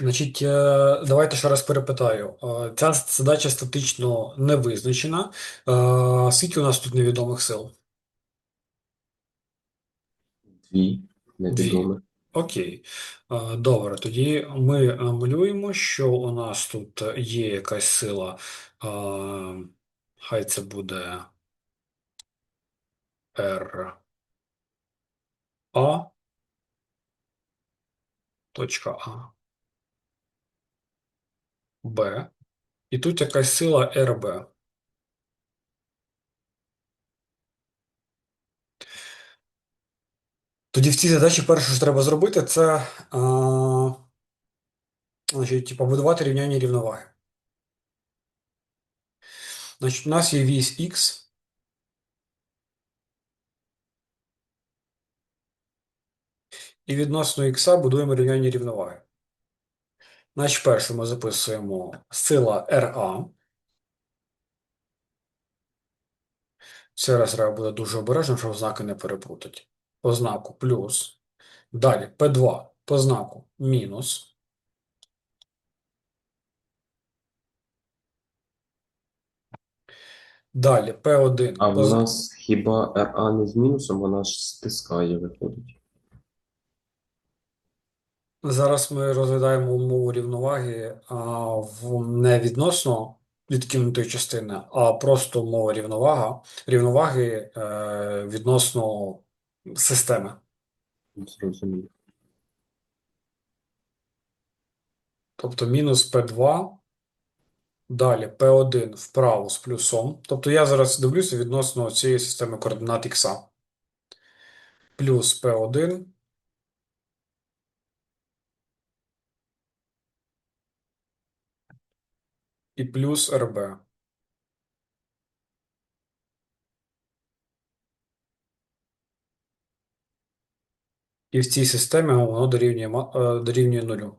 Значить, е, давайте ще раз перепитаю. Е, Ця задача статично не визначена. Е, Скільки у нас тут невідомих сил? Дві невідомі. Окей. Е, Добре, тоді ми малюємо, що у нас тут є якась сила. е, Хай це буде R А. Точка А. Б. І тут якась сила РБ. Тоді в цій задачі перше, що треба зробити, це е, значить, побудувати рівняння рівноваги. Значить, у нас є вісь Х. І відносно х будуємо рівняння рівноваги. Значить, перше ми записуємо сила РА. Це раз треба буде дуже обережно, щоб знаки не переплутати. По знаку плюс. Далі P2 по знаку мінус. Далі P1 А по в нас хіба РА не з мінусом, вона ж стискає, виходить. Зараз ми розглядаємо умову рівноваги а, в не відносно відкинутої частини, а просто умова рівновага, рівноваги е, відносно системи. Зрозуміло. Тобто мінус P2, далі P1 вправо з плюсом. Тобто я зараз дивлюся відносно цієї системи координат Х. Плюс P1 і плюс РБ. І в цій системі воно дорівнює, е, дорівнює нулю.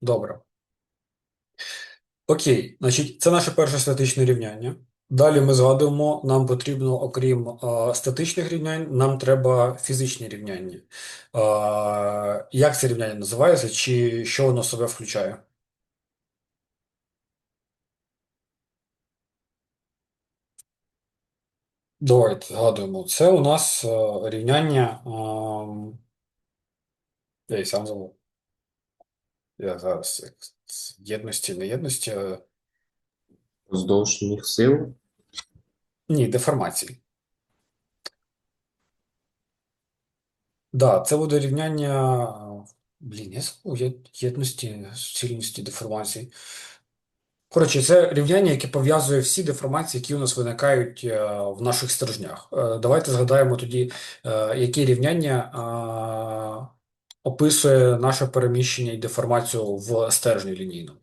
Добре. Окей, значить, це наше перше статичне рівняння. Далі ми згадуємо, нам потрібно, окрім е, статичних рівнянь, нам треба фізичні рівняння. Е, як це рівняння називається, чи що воно себе включає? Давайте згадуємо. Це у нас е, рівняння. е, я і сам забув. Я зараз єдності, не е, Поздовжніх сил Ні, деформації. Да, це буде рівняння. Блін, єдності, суцільності, деформації. Коротше, це рівняння, яке пов'язує всі деформації, які у нас виникають е, в наших стержнях. Е, Давайте згадаємо тоді, е, яке рівняння описує наше переміщення і деформацію в стержні лінійно.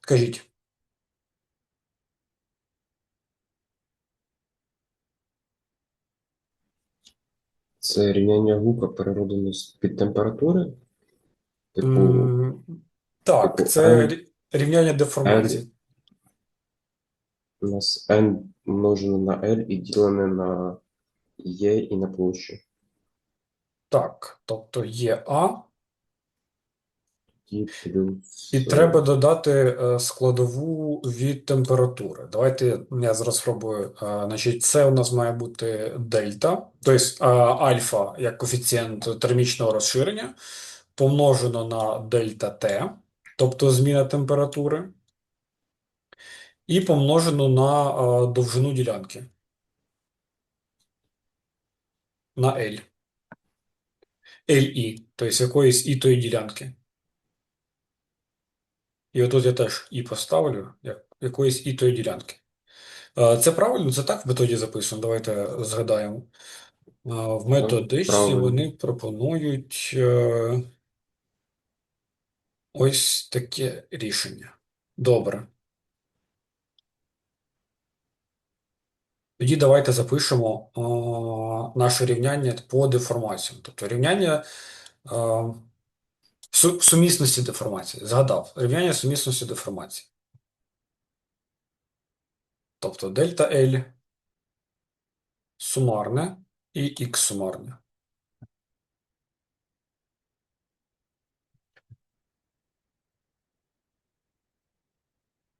Кажіть. Це рівняння гука перероджено під температури. Типу, М, Так, типу, це N- рі- рівняння деформації. у нас N множено на L і ділене на Е і на площу. Так, тобто є А, І плюс. і треба додати е, складову від температури. Давайте я зараз спробую. Е, Значить, це у нас має бути дельта, тобто е, альфа як коефіцієнт термічного розширення, помножено на дельта Т, тобто зміна температури, і помножено на довжину ділянки. На L. LI, тобто якоїсь і тої ділянки. І отут я теж і поставлю як якоїсь і тої ділянки. Е, Це правильно? Це так в методі записано. Давайте згадаємо. Е, В методичці правильно. вони пропонують е, ось таке рішення. Добре. Тоді давайте запишемо наше рівняння по деформаціям. Тобто рівняння су- сумісності деформації. Згадав. Рівняння сумісності деформації. Тобто дельта L сумарне і х сумарне.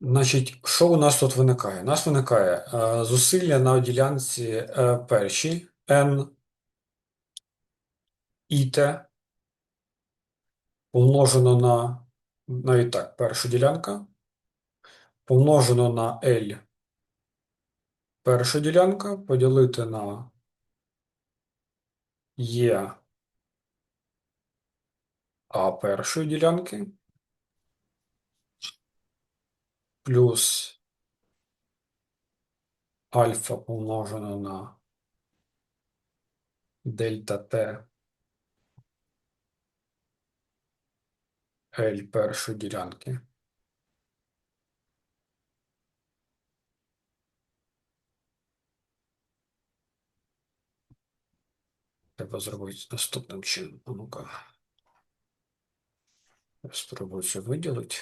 Значить, що у нас тут виникає? У нас виникає е, зусилля на ділянці е, першій n і t помножено на навіть так, перша ділянка. Помножено на L перша ділянка поділити на Е А першої ділянки. Плюс альфа помножено на дельта Т L першої ділянки. Треба зробити наступним чином. Ну-ка. Спробую це виділити.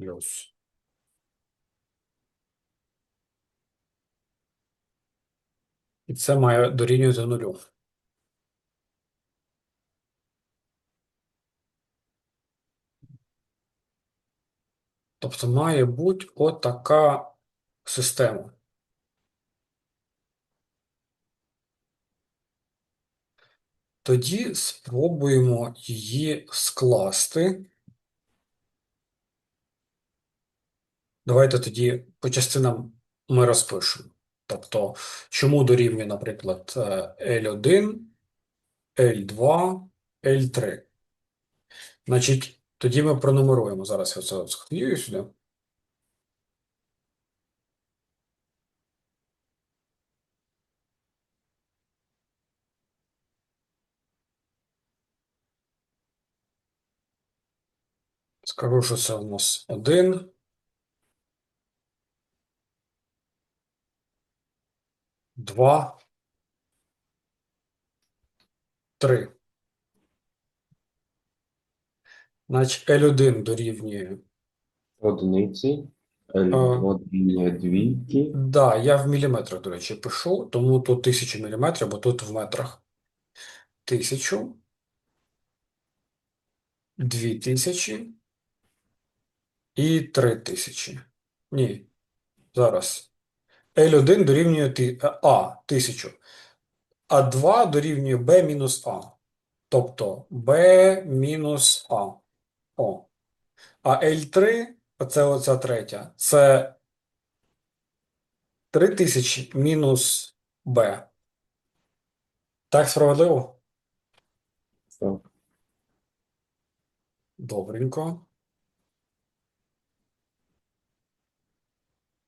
Плюс. І це має дорівнювати нулю. Тобто має бути отака система. Тоді спробуємо її скласти. Давайте тоді по частинам ми розпишемо. Тобто, чому дорівнює, наприклад, е, L1, L2, L3. Значить, тоді ми пронумеруємо. Зараз я це схвилюю сюди. Скажу, що це у нас 1, 2, 3. Значить, L1 дорівнює Одиниці. L2 дорівнює двійки. Да, я в міліметрах, до речі, пишу, тому тут 1000 міліметрів, бо тут в метрах. 1000, 2000 і 3000. Ні, зараз. L1 дорівнює А, 1000. А 2 дорівнює B мінус А. Тобто B мінус А. О. А L3, оце оця третя, це 3000 мінус B. Так справедливо? Так. Добренько.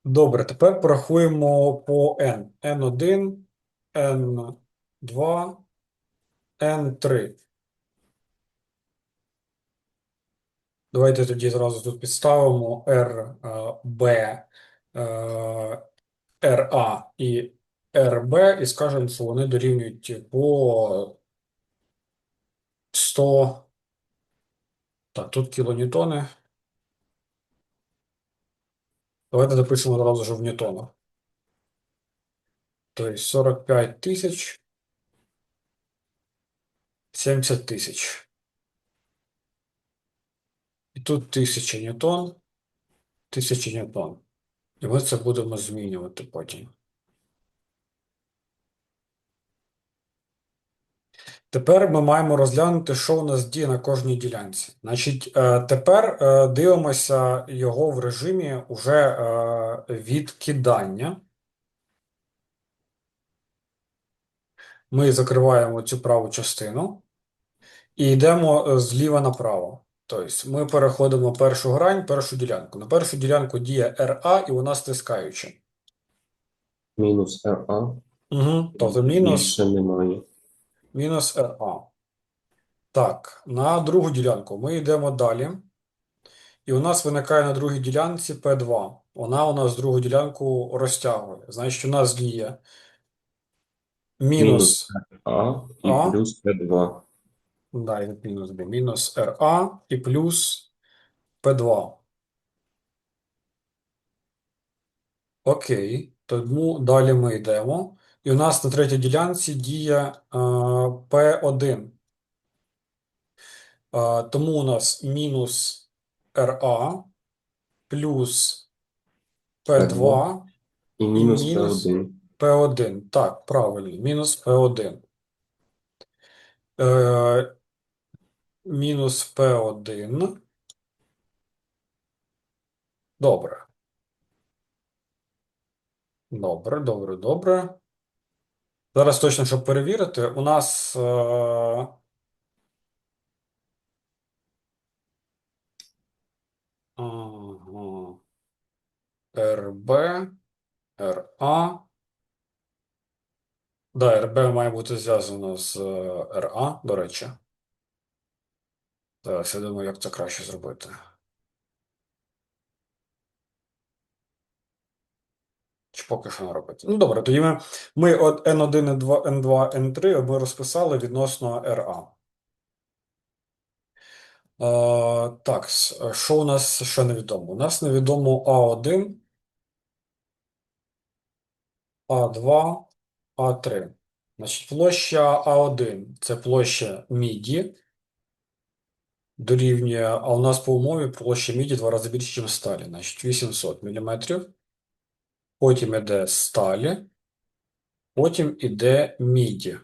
Добре, тепер порахуємо по n. n1, n2, n3. Давайте тоді зразу тут підставимо R, е, е, RA і RB і скажемо, що вони дорівнюють по 100. Так, тут кілоньютони. Давайте запишемо одразу ж в ньютонах. Тобто 45 тисяч, 70 тисяч. І тут 1000 ньютон, 1000 ньютон. І ми це будемо змінювати потім. Тепер ми маємо розглянути, що у нас діє на кожній ділянці. Значить, е, тепер е, дивимося його в режимі уже е, відкидання. Ми закриваємо цю праву частину і йдемо зліва направо. Тобто ми переходимо першу грань, першу ділянку. На першу ділянку діє RA і вона стискаюча. Мінус RA. Угу. Тобто мінус. Більше немає. Мінус RA. Так, на другу ділянку ми йдемо далі. І у нас виникає на другій ділянці P2. Вона у нас другу ділянку розтягує. Значить, у нас діє мінус Мінус А і А. плюс П2. Да, і мінус B. Мінус RA і плюс P2. Окей. Тому далі ми йдемо. І у нас на третій ділянці діє е, P1. Е, тому у нас мінус RA плюс P2 І мінус мінус П1. P1. Так, правильно. Мінус P1. Е, мінус P1. Добре. Добре, добре, добре. Зараз точно, щоб перевірити, у нас е, РБ, РА. Да, РБ має бути зв'язано з е, РА, до речі. Зараз я думаю, як це краще зробити. Чи поки що не робити? Ну, добре, тоді ми, ми от N1, N2, N2, N3 ми розписали відносно RA. Е, так, що у нас ще невідомо? У нас невідомо А1, А2, А3. Значить, площа А1 це площа міді. Дорівнює, а у нас по умові площа міді два рази більше, ніж сталі. Значить, 800 мм. Потім іде сталі. Потім іде міді.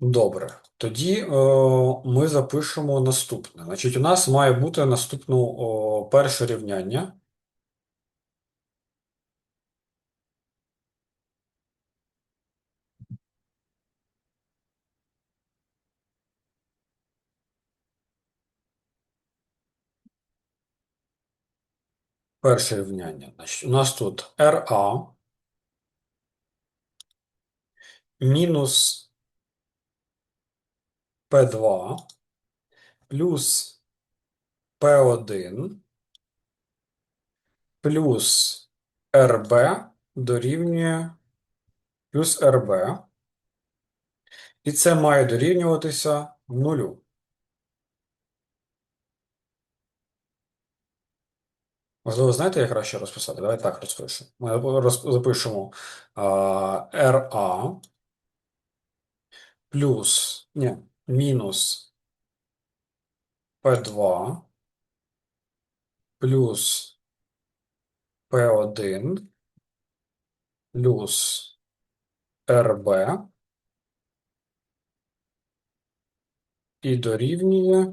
Добре. Тоді о, ми запишемо наступне. Значить, у нас має бути наступне о, перше рівняння. Перше рівняння. Значить, у нас тут RA мінус P2 плюс P1 плюс RB дорівнює плюс RB. І це має дорівнюватися нулю. Можливо, знаєте, як краще розписати? Давайте так розпишемо. Ми роз- запишемо RA плюс, ні, мінус P2 плюс P1 плюс RB і дорівнює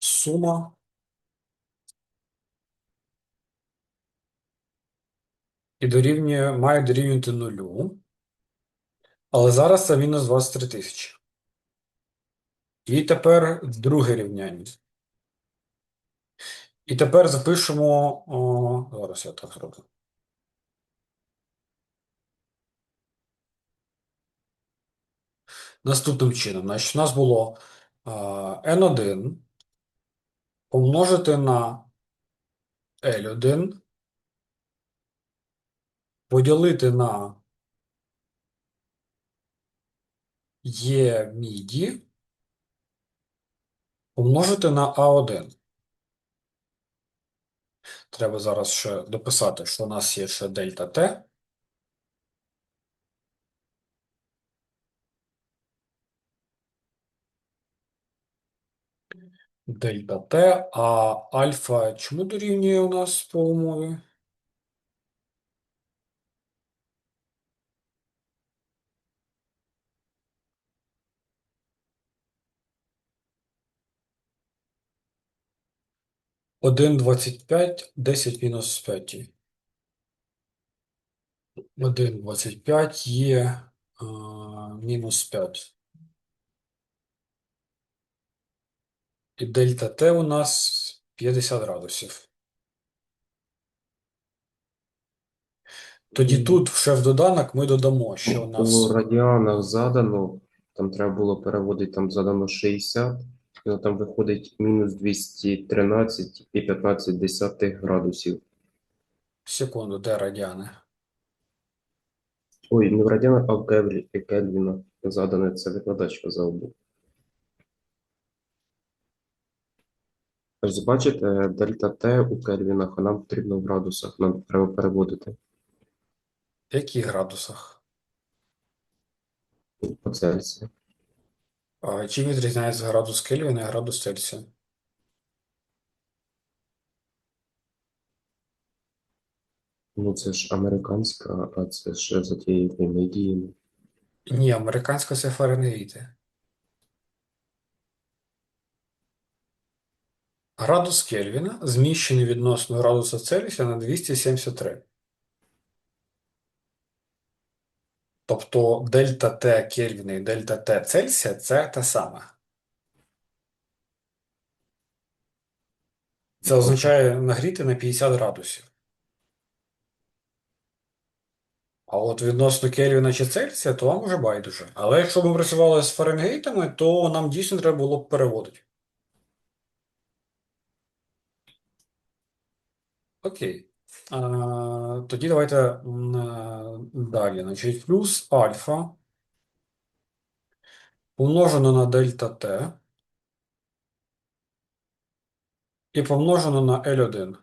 сума і дорівнює, має дорівнювати нулю. Але зараз це мінус 23 тисячі. І тепер друге рівняння. І тепер запишемо. О, зараз я так зроблю. Наступним чином. Значить, у нас було а, N1 помножити на L1 поділити на Е міді помножити на А1. Треба зараз ще дописати, що у нас є ще дельта Т. Дельта Т, а альфа чому дорівнює у нас по умові? Один двадцять п'ять, десять мінус п'ять. Один двадцять п'ять є а, мінус п'ять. І дельта Т у нас 50 градусів. Тоді тут ще в доданок ми додамо, що у У нас радіанах задано, там треба було переводити, там задано 60, ну там виходить мінус 213 і 15 десятих градусів. секунду, де радіани? Ой, не в радіанах, а в Кельві- Кельвінах задане, це викладач казав був. Ось бачите, дельта Т у Кельвінах, а нам потрібно в градусах, нам треба переводити В яких градусах? по Цельсію. А, чим відрізняється градус Кельвіна і градус Цельсія? Ну це ж американська, а це ж за тією комедією. Ні, американська це Фаренгейти. Градус Кельвіна зміщений відносно градуса Цельсія на 273. Тобто дельта Т Кельвіна і дельта Т Цельсія це те саме. Це означає нагріти на 50 градусів. А от відносно Кельвіна чи Цельсія, то вам уже байдуже. Але якщо ми працювали з Фаренгейтами, то нам дійсно треба було б переводити. Окей. Тоді давайте е, далі. Значить, плюс альфа помножено на дельта Т і помножено на L1.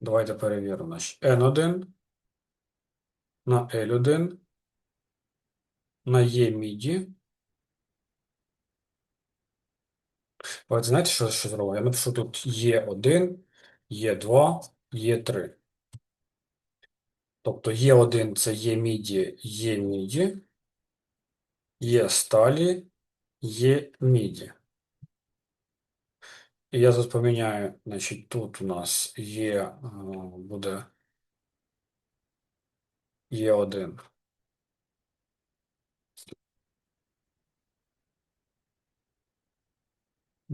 Давайте перевіримо. Значить, N1 на L1 на Е міді. Давайте знаєте, що, що зробимо? Я напишу тут Е1, Е2, Е3. Тобто Е1 це Є міді, Є міді, Є сталі, Є міді. І я тут поміняю, значить, тут у нас є, е, буде Е1.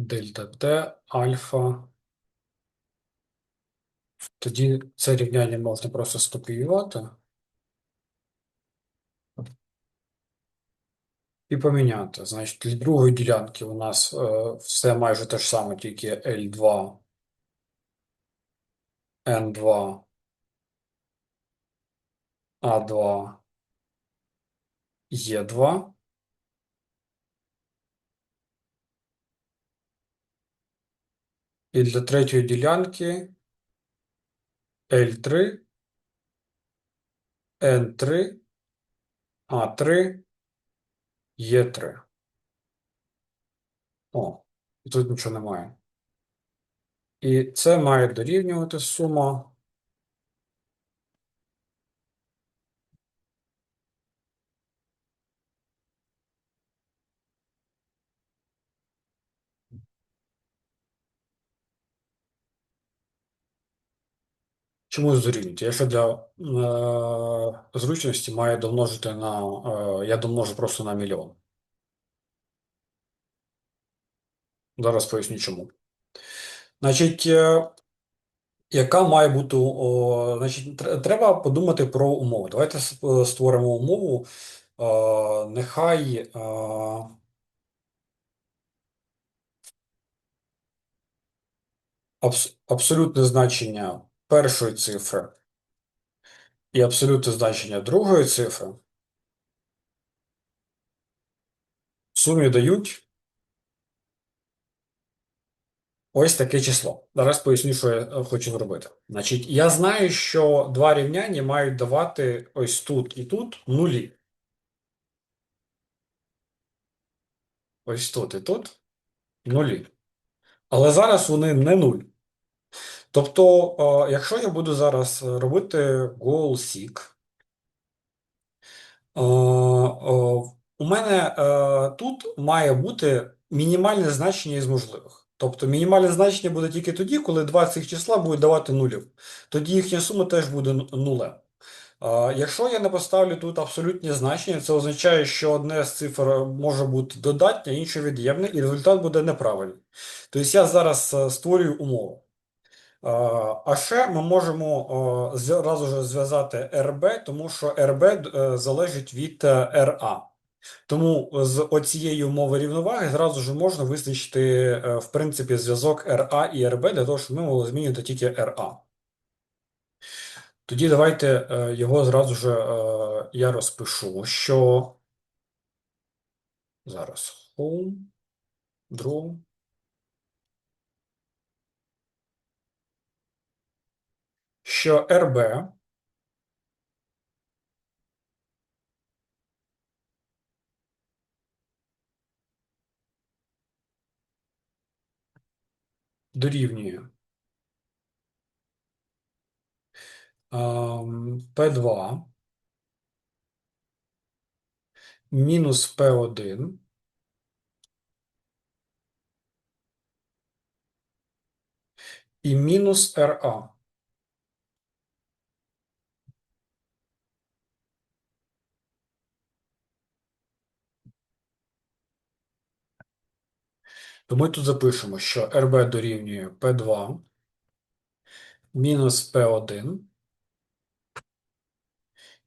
Дельта Т, альфа. Тоді це рівняння можна просто скопіювати. І поміняти. Значить, для другої ділянки у нас е, все майже те ж саме, тільки L2, N2, A2, Е2. І для третьої ділянки L3, N3, A3, E3. О, і тут нічого немає. І це має дорівнювати сума. Чому дорівнювати? Я ще для е, зручності маю домножити на. Е, я домножу просто на мільйон. Зараз поясню чому. Значить, е, яка має бути. О, значить, треба подумати про умови. Давайте створимо умову. Е, нехай. Е, абс- абсолютне значення першої цифри і абсолютне значення другої цифри в сумі дають ось таке число. Зараз поясню, що я е, хочу зробити. Значить, я знаю, що два рівняння мають давати ось тут і тут нулі. Ось тут і тут нулі. Але зараз вони не нуль. Тобто, е, якщо я буду зараз е, робити goal seek, е, у мене тут має бути мінімальне значення із можливих. Тобто мінімальне значення буде тільки тоді, коли два цих числа будуть давати нулів. Тоді їхня сума теж буде ну- нулем. Якщо я не поставлю тут абсолютні значення, це означає, що одне з цифр може бути додатнє, інше від'ємне, і результат буде неправильний. Тобто я зараз створюю умову. А ще ми можемо зразу ж зв'язати РБ, тому що РБ е, залежить від е, РА. Тому з оцієї умови рівноваги зразу ж можна визначити, е, в принципі, зв'язок РА і РБ для того, щоб ми могли змінювати тільки РА. Тоді давайте е, його зразу ж е, я розпишу, що зараз home, draw. Що РБ дорівнює ем, P2 мінус P1 і мінус RA. То ми тут запишемо, що РБ дорівнює P2 мінус P1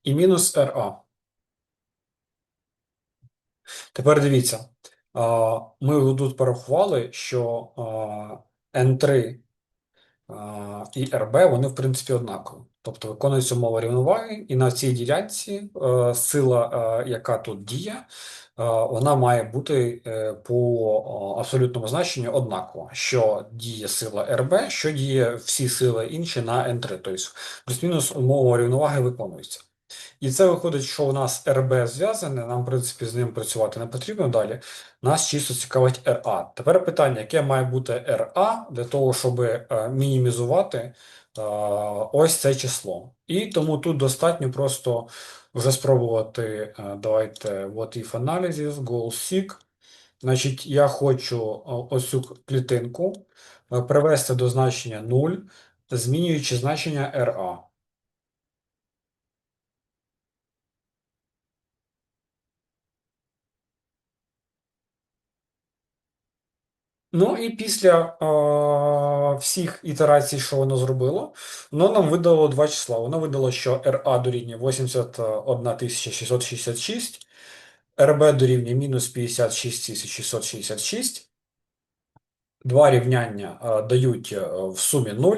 і мінус RA. Тепер дивіться, ми тут порахували, що N3 а, і РБ, вони, в принципі, однакові. Тобто виконується умова рівноваги, і на цій ділянці е, сила, е, яка тут діє, е, вона має бути по абсолютному значенню однакова. Що діє сила РБ, що діє всі сили інші на Н3. Тобто плюс-мінус умова рівноваги виконується. І це виходить, що у нас РБ зв'язане, нам, в принципі, з ним працювати не потрібно далі. Нас чисто цікавить РА. Тепер питання, яке має бути РА для того, щоб е, мінімізувати е, ось це число. І тому тут достатньо просто вже спробувати. е, давайте what if analysis, goal seek. Значить, я хочу ось цю клітинку привести до значення 0, змінюючи значення RA. Ну і після е, всіх ітерацій, що воно зробило, воно нам видало два числа. Воно видало, що RA дорівнює 81 666, RB дорівнює мінус 56 666. Два рівняння е, дають в сумі 0,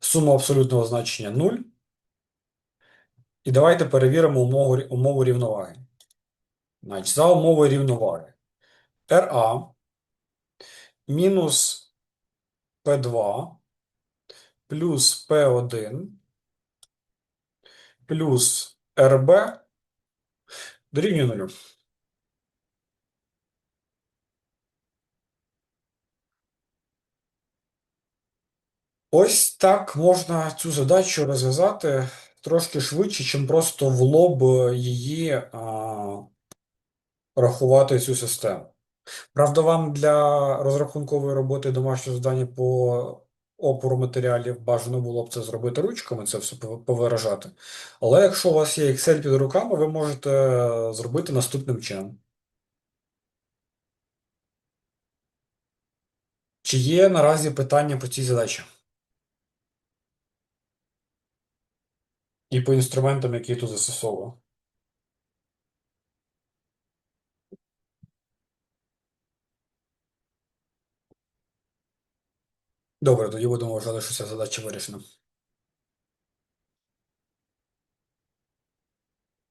сума абсолютного значення 0. І давайте перевіримо умову, умову рівноваги. Значить, за умовою рівноваги RA мінус P2 плюс P1 плюс RB дорівнює нулю. Ось так можна цю задачу розв'язати трошки швидше, чим просто в лоб її а, рахувати цю систему. Правда, вам для розрахункової роботи домашнього завдання по опору матеріалів бажано було б це зробити ручками, це все повиражати. Але якщо у вас є Excel під руками, ви можете зробити наступним чином. Чи є наразі питання по цій задачі? І по інструментам, які тут застосовував? Добре, тоді будемо вважати, що ця задача вирішена.